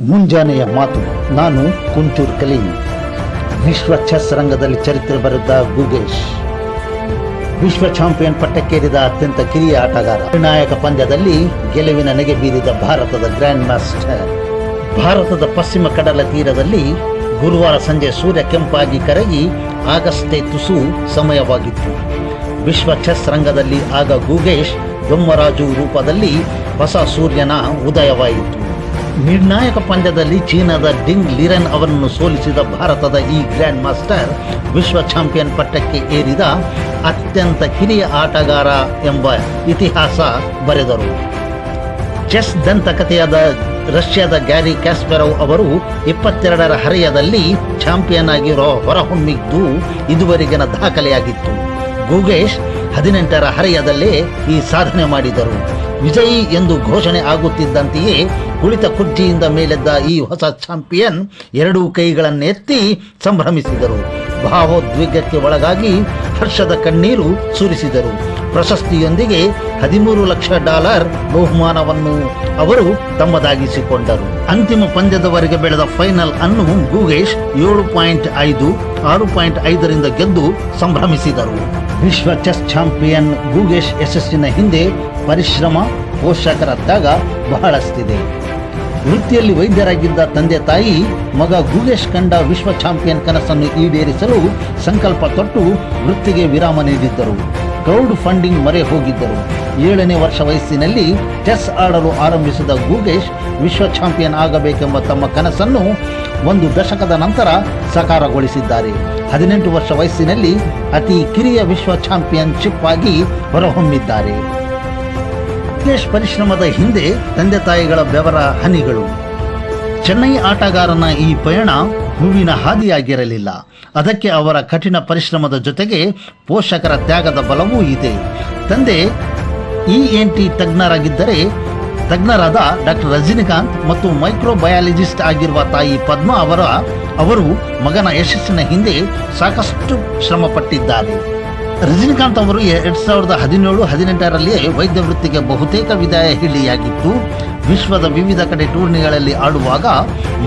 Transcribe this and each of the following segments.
ಮುಂಜಾನೆಯ ಮಾತು. ನಾನು ಕುಂಚೂರ್ ಕಲೀಂ. ವಿಶ್ವ ಚೆಸ್ ರಂಗದಲ್ಲಿ ಚರಿತ್ರೆ ಬರೆದ ಗುಗೇಶ್. ವಿಶ್ವ ಚಾಂಪಿಯನ್ ಪಟ್ಟಕ್ಕೇರಿದ ಅತ್ಯಂತ ಕಿರಿಯ ಆಟಗಾರ. ನಿರ್ಣಾಯಕ ಪಂದ್ಯದಲ್ಲಿ ಗೆಲುವಿನ ನೆಗೆ ಬೀರಿದ ಭಾರತದ ಗ್ರ್ಯಾಂಡ್ ಮಾಸ್ಟರ್. ಭಾರತದ ಪಶ್ಚಿಮ ಕಡಲ ತೀರದಲ್ಲಿ ಗುರುವಾರ ಸಂಜೆ ಸೂರ್ಯ ಕೆಂಪಾಗಿ ಕರಗಿ ಆಗಸ್ಟೇ ತುಸು ಸಮಯವಾಗಿತ್ತು. ವಿಶ್ವ ಚೆಸ್ ರಂಗದಲ್ಲಿ ಆಗ ಗುಗೇಶ್ ಬೊಮ್ಮರಾಜು ರೂಪದಲ್ಲಿ ಹೊಸ ಸೂರ್ಯನ ಉದಯವಾಯಿತು. ನಿರ್ಣಾಯಕ ಪಂದ್ಯದಲ್ಲಿ ಚೀನಾದ ಡಿಂಗ್ ಲಿರನ್ ಅವರನ್ನು ಸೋಲಿಸಿದ ಭಾರತದ ಈ ಗ್ರ್ಯಾಂಡ್ ಮಾಸ್ಟರ್ ವಿಶ್ವ ಚಾಂಪಿಯನ್ ಪಟ್ಟಕ್ಕೆ ಏರಿದ ಅತ್ಯಂತ ಹಿರಿಯ ಆಟಗಾರ ಎಂಬ ಇತಿಹಾಸ ಬರೆದರು. ಚೆಸ್ ದಂತಕಥೆಯಾದ ರಷ್ಯಾದ ಗ್ಯಾರಿ ಕ್ಯಾಸ್ಪೆರೋವ್ ಅವರು ಇಪ್ಪತ್ತೆರಡರ ಹರೆಯದಲ್ಲಿ ಚಾಂಪಿಯನ್ ಆಗಿ ಹೊರಹೊಮ್ಮಿದ್ದು ಇದುವರೆಗಿನ ದಾಖಲೆಯಾಗಿತ್ತು. ಗೂಗೇಶ್ ಹದಿನೆಂಟರ ಹರೆಯದಲ್ಲೇ ಈ ಸಾಧನೆ ಮಾಡಿದರು. ವಿಜಯಿ ಎಂದು ಘೋಷಣೆ ಆಗುತ್ತಿದ್ದಂತೆಯೇ ಕುಳಿತ ಕುರ್ಚಿಯಿಂದ ಮೇಲೆದ್ದ ಈ ಹೊಸ ಚಾಂಪಿಯನ್ ಎರಡೂ ಕೈಗಳನ್ನೆತ್ತಿ ಸಂಭ್ರಮಿಸಿದರು. ಭಾವೋದ್ವೇಗಕ್ಕೆ ಒಳಗಾಗಿ ಹರ್ಷದ ಕಣ್ಣೀರು ಸುರಿಸಿದರು. ಪ್ರಶಸ್ತಿಯೊಂದಿಗೆ ಹದಿಮೂರು ಲಕ್ಷ ಡಾಲರ್ ಬಹುಮಾನವನ್ನು ಅವರು ತಮ್ಮದಾಗಿಸಿಕೊಂಡರು. ಅಂತಿಮ ಪಂದ್ಯದವರೆಗೆ ಬೆಳೆದ ಫೈನಲ್ ಅನ್ನು ಗೂಗೇಶ್ ಏಳು ಪಾಯಿಂಟ್ ಐದು, ಆರು ಪಾಯಿಂಟ್ ಐದರಿಂದ ಗೆದ್ದು ಸಂಭ್ರಮಿಸಿದರು. ವಿಶ್ವ ಚೆಸ್ ಚಾಂಪಿಯನ್ ಗೂಗೇಶ್ ಯಶಸ್ಸಿನ ಹಿಂದೆ ಪರಿಶ್ರಮ ಪೋಷಕರ ತ್ಯಾಗ ಬಹಳಷ್ಟಿದೆ. ವೃತ್ತಿಯಲ್ಲಿ ವೈದ್ಯರಾಗಿದ್ದ ತಂದೆ ತಾಯಿ, ಮಗ ಗುಗೇಶ್ ಕಂಡ ವಿಶ್ವ ಚಾಂಪಿಯನ್ ಕನಸನ್ನು ಈಡೇರಿಸಲು ಸಂಕಲ್ಪ ತೊಟ್ಟು ವೃತ್ತಿಗೆ ವಿರಾಮ ನೀಡಿದ್ದರು. ಕ್ರೌಡ್ ಫಂಡಿಂಗ್ ಮರೆ ಹೋಗಿದ್ದರು. ಏಳನೇ ವರ್ಷ ವಯಸ್ಸಿನಲ್ಲಿ ಚೆಸ್ ಆಡಲು ಆರಂಭಿಸಿದ ಗುಗೇಶ್ ವಿಶ್ವ ಚಾಂಪಿಯನ್ ಆಗಬೇಕೆಂಬ ತಮ್ಮ ಕನಸನ್ನು ಒಂದು ದಶಕದ ನಂತರ ಸಕಾರಗೊಳಿಸಿದ್ದಾರೆ. ಹದಿನೆಂಟು ವರ್ಷ ವಯಸ್ಸಿನಲ್ಲಿ ಅತಿ ಕಿರಿಯ ವಿಶ್ವ ಚಾಂಪಿಯನ್ಶಿಪ್ ಆಗಿ ಹೊರಹೊಮ್ಮಿದ್ದಾರೆ. ಮುಖೇಶ್ ಪರಿಶ್ರಮದ ಹಿಂದೆ ತಂದೆ ತಾಯಿಗಳ ಬೆವರ ಹನಿಗಳು. ಚೆನ್ನೈ ಆಟಗಾರನ ಈ ಪಯಣ ಹೂವಿನ ಹಾದಿಯಾಗಿರಲಿಲ್ಲ. ಅದಕ್ಕೆ ಅವರ ಕಠಿಣ ಪರಿಶ್ರಮದ ಜೊತೆಗೆ ಪೋಷಕರ ತ್ಯಾಗದ ಬಲವೂ ಇದೆ. ತಂದೆ ಇ ಎನ್ ಟಿ ತಜ್ಞರಾಗಿದ್ದರೆ ತಜ್ಞರಾದ ಡಾಕ್ಟರ್ ರಜನಿಕಾಂತ್ ಮತ್ತು ಮೈಕ್ರೋಬಯಾಲಜಿಸ್ಟ್ ಆಗಿರುವ ತಾಯಿ ಪದ್ಮ ಅವರ, ಅವರು ಮಗನ ಯಶಸ್ಸಿನ ಹಿಂದೆ ಸಾಕಷ್ಟು ಶ್ರಮ ಪಟ್ಟಿದ್ದಾರೆ ರಜನಿಕಾಂತ್ ಅವರು ಎರಡ್ ಸಾವಿರದ ಹದಿನೇಳು ಹದಿನೆಂಟರಲ್ಲಿಯೇ ವೈದ್ಯ ವೃತ್ತಿಗೆ ಬಹುತೇಕ ವಿದಾಯ ಹೇಳಿಯಾಗಿತ್ತು. ವಿಶ್ವದ ವಿವಿಧ ಕಡೆ ಟೂರ್ನಿಗಳಲ್ಲಿ ಆಡುವಾಗ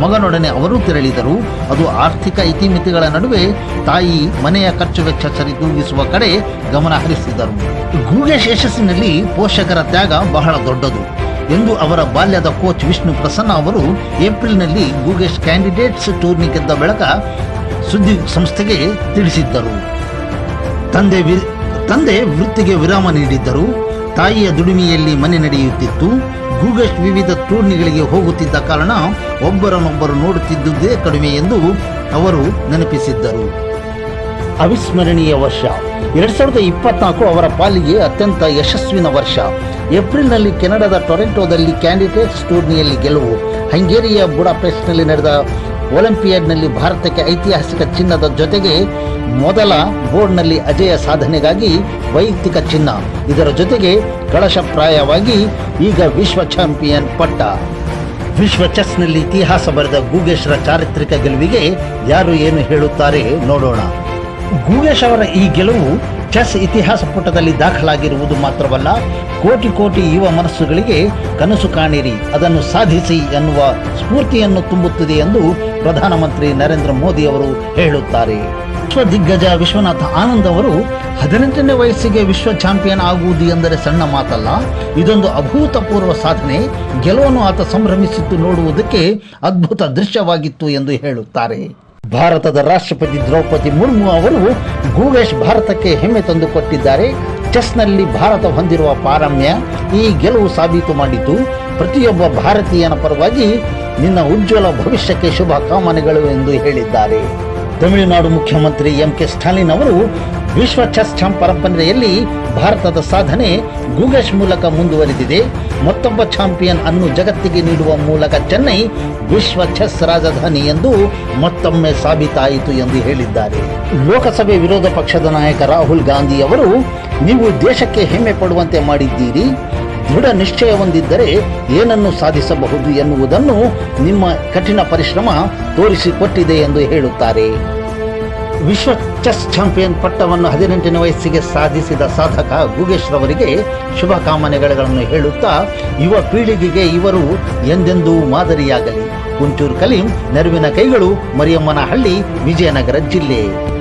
ಮಗನೊಡನೆ ಅವರು ತೆರಳಿದರು. ಅದು ಆರ್ಥಿಕ ಇತಿಮಿತಿಗಳ ನಡುವೆ ತಾಯಿ ಮನೆಯ ಖರ್ಚು ವೆಚ್ಚ ಸರಿದೂಗಿಸುವ ಕಡೆ ಗಮನ ಹರಿಸಿದರು. ಗೂಗೇಶ್ ಯಶಸ್ಸಿನಲ್ಲಿ ಪೋಷಕರ ತ್ಯಾಗ ಬಹಳ ದೊಡ್ಡದು ಎಂದು ಅವರ ಬಾಲ್ಯದ ಕೋಚ್ ವಿಷ್ಣು ಪ್ರಸನ್ನ ಅವರು ಏಪ್ರಿಲ್ನಲ್ಲಿ ಗೂಗೇಶ್ ಕ್ಯಾಂಡಿಡೇಟ್ಸ್ ಟೂರ್ನಿ ಗೆದ್ದ ಬೆಳಕ ಸುದ್ದಿ ಸಂಸ್ಥೆಗೆ ತಿಳಿಸಿದ್ದರು. ತಂದೆ ತಂದೆ ವೃತ್ತಿಗೆ ವಿರಾಮ ನೀಡಿದ್ದರು. ತಾಯಿಯ ದುಡಿಮೆಯಲ್ಲಿ ಮನೆ ನಡೆಯುತ್ತಿತ್ತು. ಗೂಗಸ್ಟ್ ವಿವಿಧ ಟೂರ್ನಿಗಳಿಗೆ ಹೋಗುತ್ತಿದ್ದ ಕಾರಣ ಒಬ್ಬರನ್ನೊಬ್ಬರು ನೋಡುತ್ತಿದ್ದುದೇ ಕಡಿಮೆ ಎಂದು ಅವರು ನೆನಪಿಸಿದ್ದರು. ಅವಿಸ್ಮರಣೀಯ ವರ್ಷ. ಎರಡ್ ಸಾವಿರದ ಇಪ್ಪತ್ನಾಲ್ಕು ಅವರ ಪಾಲಿಗೆ ಅತ್ಯಂತ ಯಶಸ್ವಿನ ವರ್ಷ. ಏಪ್ರಿಲ್ನಲ್ಲಿ ಕೆನಡಾದ ಟೊರೆಂಟೋದಲ್ಲಿ ಕ್ಯಾಂಡಿಡೇಟ್ಸ್ ಟೂರ್ನಿಯಲ್ಲಿ ಗೆಲುವು. ಹಂಗೇರಿಯ ಬುಡಾಪೆಸ್ಟ್ನಲ್ಲಿ ನಡೆದ ಒಲಿಂಪಿಯಾಡ್ನಲ್ಲಿ ಭಾರತಕ್ಕೆ ಐತಿಹಾಸಿಕ ಚಿನ್ನದ ಜೊತೆಗೆ ಮೊದಲ ಬೋರ್ಡ್ನಲ್ಲಿ ಅಜಯ ಸಾಧನೆಗಾಗಿ ವೈಯಕ್ತಿಕ ಚಿನ್ನ. ಇದರ ಜೊತೆಗೆ ಕಳಶಪ್ರಾಯವಾಗಿ ಈಗ ವಿಶ್ವ ಚಾಂಪಿಯನ್ ಪಟ್ಟ. ವಿಶ್ವ ಚೆಸ್ನಲ್ಲಿ ಇತಿಹಾಸ ಬರೆದ ಗೂಗೇಶ್ರ ಚಾರಿತ್ರಿಕ ಗೆಲುವಿಗೆ ಯಾರು ಏನು ಹೇಳುತ್ತಾರೆ ನೋಡೋಣ. ಗೂಗೇಶ್ ಅವರ ಈ ಗೆಲುವು ಚೆಸ್ ಇತಿಹಾಸ ಪುಟದಲ್ಲಿ ದಾಖಲಾಗಿರುವುದು ಮಾತ್ರವಲ್ಲ, ಕೋಟಿ ಕೋಟಿ ಯುವ ಮನಸ್ಸುಗಳಿಗೆ ಕನಸು ಕಾಣಿರಿ, ಅದನ್ನು ಸಾಧಿಸಿ ಎನ್ನುವ ಸ್ಫೂರ್ತಿಯನ್ನು ತುಂಬುತ್ತದೆ ಎಂದು ಪ್ರಧಾನಮಂತ್ರಿ ನರೇಂದ್ರ ಮೋದಿ ಅವರು ಹೇಳುತ್ತಾರೆ. ವಿಶ್ವ ದಿಗ್ಗಜ ವಿಶ್ವನಾಥ ಆನಂದ್ ಅವರು, ಹದಿನೆಂಟನೇ ವಯಸ್ಸಿಗೆ ವಿಶ್ವ ಚಾಂಪಿಯನ್ ಆಗುವುದು ಎಂದರೆ ಸಣ್ಣ ಮಾತಲ್ಲ, ಇದೊಂದು ಅಭೂತಪೂರ್ವ ಸಾಧನೆ, ಗೆಲುವನ್ನು ಆತ ಸಂಭ್ರಮಿಸಿತ್ತು ನೋಡುವುದಕ್ಕೆ ಅದ್ಭುತ ದೃಶ್ಯವಾಗಿತ್ತು ಎಂದು ಹೇಳುತ್ತಾರೆ. ಭಾರತದ ರಾಷ್ಟ್ರಪತಿ ದ್ರೌಪದಿ ಮುರ್ಮು ಅವರು ಭೂವೇಶ್ ಭಾರತಕ್ಕೆ ಹೆಮ್ಮೆ ತಂದು ಕೊಟ್ಟಿದ್ದಾರೆ ಚೆಸ್ನಲ್ಲಿ ಭಾರತ ಹೊಂದಿರುವ ಪಾರಮ್ಯ ಈ ಗೆಲುವು ಸಾಬೀತು ಮಾಡಿತು. ಪ್ರತಿಯೊಬ್ಬ ಭಾರತೀಯನ ಪರವಾಗಿ ನಿನ್ನ ಉಜ್ವಲ ಭವಿಷ್ಯಕ್ಕೆ ಶುಭ ಕಾಮನೆಗಳು ಎಂದು ಹೇಳಿದ್ದಾರೆ. ತಮಿಳುನಾಡು ಮುಖ್ಯಮಂತ್ರಿ ಎಂ ಕೆ ಸ್ಟಾಲಿನ್ ಅವರು ವಿಶ್ವ ಚೆಸ್ ಚಾಂಪ್ ಪರಂಪರೆಯಲ್ಲಿ ಭಾರತದ ಸಾಧನೆ ಗೂಗೇಶ್ ಮೂಲಕ ಮುಂದುವರಿದಿದೆ. ಮತ್ತೊಬ್ಬ ಚಾಂಪಿಯನ್ ಅನ್ನು ಜಗತ್ತಿಗೆ ನೀಡುವ ಮೂಲಕ ಚೆನ್ನೈ ವಿಶ್ವ ಚೆಸ್ ರಾಜಧಾನಿ ಎಂದು ಮತ್ತೊಮ್ಮೆ ಸಾಬೀತಾಯಿತು ಎಂದು ಹೇಳಿದ್ದಾರೆ. ಲೋಕಸಭೆ ವಿರೋಧ ಪಕ್ಷದ ನಾಯಕ ರಾಹುಲ್ ಗಾಂಧಿ ಅವರು, ನೀವು ದೇಶಕ್ಕೆ ಹೆಮ್ಮೆ ಪಡುವಂತೆ ಮಾಡಿದ್ದೀರಿ. ದೃಢ ನಿಶ್ಚಯ ಹೊಂದಿದ್ದರೆ ಏನನ್ನು ಸಾಧಿಸಬಹುದು ಎನ್ನುವುದನ್ನು ನಿಮ್ಮ ಕಠಿಣ ಪರಿಶ್ರಮ ತೋರಿಸಿಕೊಟ್ಟಿದೆ ಎಂದು ಹೇಳುತ್ತಾರೆ. ವಿಶ್ವ ಚೆಸ್ ಚಾಂಪಿಯನ್ ಪಟ್ಟವನ್ನು ಹದಿನೆಂಟನೇ ವಯಸ್ಸಿಗೆ ಸಾಧಿಸಿದ ಸಾಧಕ ಗುಗೇಶ್ ರವರಿಗೆ ಶುಭ ಕಾಮನೆಗಳನ್ನು ಹೇಳುತ್ತಾ, ಯುವ ಪೀಳಿಗೆಗೆ ಇವರು ಎಂದೆಂದೂ ಮಾದರಿಯಾಗಲಿ. ಕುಂಚೂರು ಕಲೀಂ, ನೆರವಿನ ಕೈಗಳು, ಮರಿಯಮ್ಮನಹಳ್ಳಿ, ವಿಜಯನಗರ ಜಿಲ್ಲೆ.